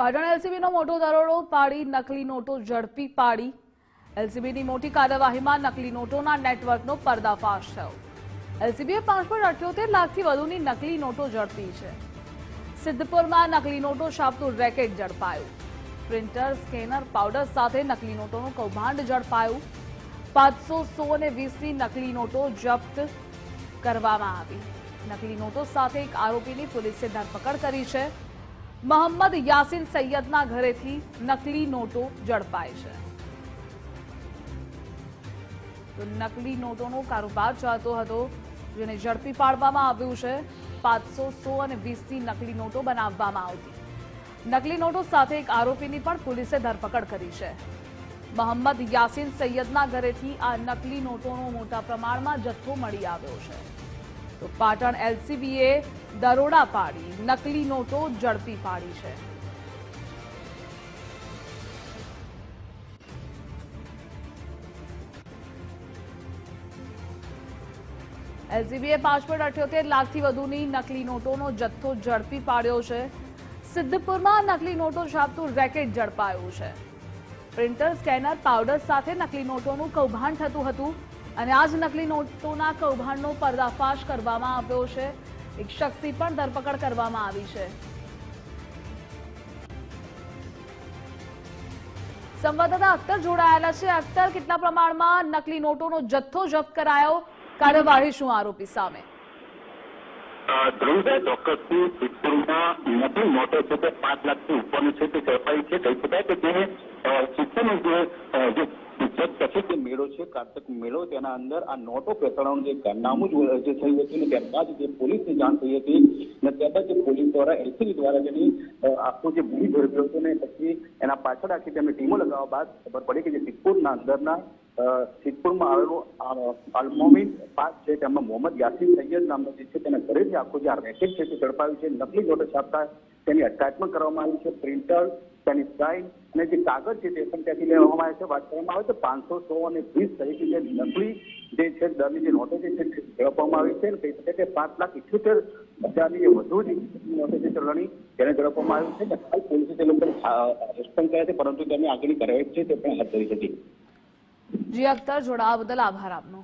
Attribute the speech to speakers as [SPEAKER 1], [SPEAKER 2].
[SPEAKER 1] પાટણ એલસીબીનો મોટો દરોડો, પાડી નકલી નોટો ઝડપી પાડી. એલસીબીની મોટી કાર્યવાહીમાં નકલી નોટોના નેટવર્કનો પર્દાફાશ થયો. એલસીબીએ પાંચ પોઈન્ટ અઠ્યોતેર લાખથી વધુની નકલી નોટો ઝડપી છે. સિદ્ધપુરમાં નકલી નોટો છાપતું રેકેટ ઝડપાયું. પ્રિન્ટર, સ્કેનર, પાવડર સાથે નકલી નોટોનું કૌભાંડ ઝડપાયું. પાંચસો સો અને વીસની નકલી નોટો જપ્ત કરવામાં આવી. નકલી નોટો સાથે એક આરોપીની પોલીસે ધરપકડ કરી છે. મોહમ્મદ યાસીન સૈયદના ઘરેથી નકલી નોટો ઝડપાઈ છે. તો નકલી નોટોનો કારોબાર ચાલતો હતો, જેને ઝડપી પાડવામાં આવ્યું છે. પાંચસો સો અને વીસની નકલી નોટો બનાવવામાં આવતી. નકલી નોટો સાથે એક આરોપીની પણ પોલીસે ધરપકડ કરી છે. મોહમ્મદ યાસીન સૈયદના ઘરેથી આ નકલી નોટોનો મોટા પ્રમાણમાં જથ્થો મળી આવ્યો છે. તો પાટણ એલસીબીએ દરોડા પાડી નકલી નોટો ઝડપી પાડી છે. એલસીબીએ પાંચ અઠ્યોતેર લાખથી વધુની નકલી નોટોનો જથ્થો ઝડપી પાડ્યો છે. સિદ્ધપુરમાં નકલી નોટો છાપતું રેકેટ ઝડપાયું છે. પ્રિન્ટર, સ્કેનર, પાવડર સાથે નકલી નોટોનું કૌભાંડ થતું હતું અને આ નકલી નોટોના કૌભાંડનો પર્દાફાશ કરવામાં આવ્યો છે. એક શખ્સની પણ ધરપકડ કરવામાં આવી છે. સંવાદદાતા અખ્તર જોડાયેલા છે. અખ્તર, કેટલા પ્રમાણમાં નકલી નોટોનો જથ્થો જપ્ત કરાયો? કાર્યવાહી શું આરોપી સામે?
[SPEAKER 2] ધ્રુવભાઈ ચોક્કસથી સિદ્ધપુરમાં નકલી નોટો છે તે પાંચ લાખથી ઉપરની છે તે ઝડપાઈ છે. કહી શકાય કે જે સિદ્ધપુરનો જે અ, જે મેળો છે કાર્તક મેળો. તેના અંદર આ નોટો પેસાડવાનું જે કારનામું જ થયું હતું ને ત્યારબાદ જે પોલીસને જાણ થઈ હતી ને ત્યારબાદ જે પોલીસ દ્વારા એલસીબી દ્વારા જેની આખો જે ભૂમિ ઝડપ્યો હતો ને પછી એના પાછળ આખી તેમને ટીમો લગાવવા બાદ ખબર પડી કે જે સિદ્ધપુરના અંદરના સિદ્ધપુરમાં આવેલું અલમોમિન પાસ છે તેમાં મોહમ્મદ યાસીન સૈયદ નામનો જે છે તેના ઘરેથી આખો જે આ રેકેટ છે તે ઝડપાયું છે. નકલી નોટો છાપતા તેની અટકાયત કરવામાં આવી છે. પ્રિન્ટર તેની સાઇન અને જે કાગળ છે તે પણ ત્યાંથી લેવામાં આવે છે. વાત કરવામાં આવે તો પાંચસો સો અને વીસ તરીકે જે નકલી જે છે દરની જે નોટો છે ઝડપવામાં આવી છે કહી શકાય કે પાંચ લાખ ઇઠ્યોતેર હજારની વધુ જે નોટો છે ચલણી તેને ઝડપવામાં આવી છે. અને હાલ પોલીસે તે લોકોને પણ કર્યા છે, પરંતુ તેની આગળની કાર્યવાહી છે તે પણ હાથ ધરી હતી
[SPEAKER 1] જી અખ્તર, જોડાવા બદલ આભાર આપનો.